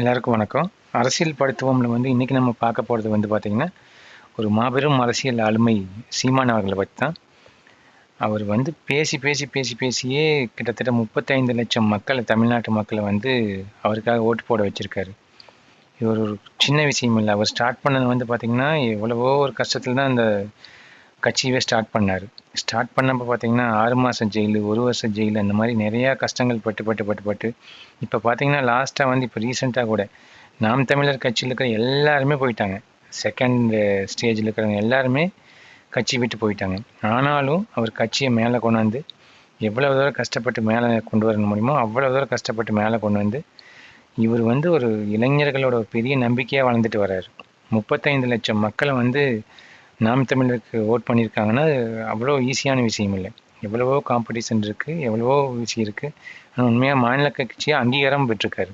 எல்லாருக்கும் வணக்கம். அரசியல் படுத்துவோம்ல வந்து இன்றைக்கி நம்ம பார்க்க போகிறது வந்து பார்த்திங்கன்னா ஒரு மாபெரும் அரசியல் ஆளுமை சீமான் அவர்களை பற்றி தான். அவர் வந்து பேசி பேசி பேசி பேசியே கிட்டத்தட்ட முப்பத்தைந்து லட்சம் மக்களை தமிழ்நாட்டு மக்களை வந்து அவருக்காக ஓட்டு போட வச்சுருக்காரு. இது ஒரு சின்ன விஷயம் இல்லை. அவர் ஸ்டார்ட் பண்ணது வந்து பார்த்திங்கன்னா எவ்வளவோ ஒரு கஷ்டத்தில் தான் அந்த கட்சியவே ஸ்டார்ட் பண்ணார். ஸ்டார்ட் பண்ணப்போ பார்த்தீங்கன்னா ஆறு மாதம் ஜெயிலு ஒரு வருஷம் ஜெயில் அந்த மாதிரி நிறையா கஷ்டங்கள் பட்டு பட்டு பட்டு பட்டு. இப்போ பார்த்தீங்கன்னா லாஸ்ட்டாக வந்து இப்போ ரீசெண்டாக கூட நாம் தமிழர் கட்சியில் இருக்கிற எல்லாருமே போயிட்டாங்க. செகண்ட் ஸ்டேஜில் இருக்கிறவங்க எல்லாருமே கட்சி விட்டு போயிட்டாங்க. ஆனாலும் அவர் கட்சியை மேலே கொண்டாந்து எவ்வளோ தூரம் கஷ்டப்பட்டு மேலே கொண்டு வர முடியுமோ அவ்வளோ தூரம் கஷ்டப்பட்டு மேலே கொண்டு வந்து இவர் வந்து ஒரு இளைஞர்களோட பெரிய நம்பிக்கையாக வளர்ந்துட்டு வர்றாரு. முப்பத்தைந்து லட்சம் மக்களை வந்து நாம் தமிழருக்கு ஓட் பண்ணியிருக்காங்கன்னா அவ்வளோ ஈஸியான விஷயம் இல்லை. எவ்வளவோ காம்படிஷன் இருக்குது எவ்வளவோ விஷயம் இருக்குது ஆனால் உண்மையாக மாநில கட்சியை அங்கீகாரம் பெற்றிருக்காரு.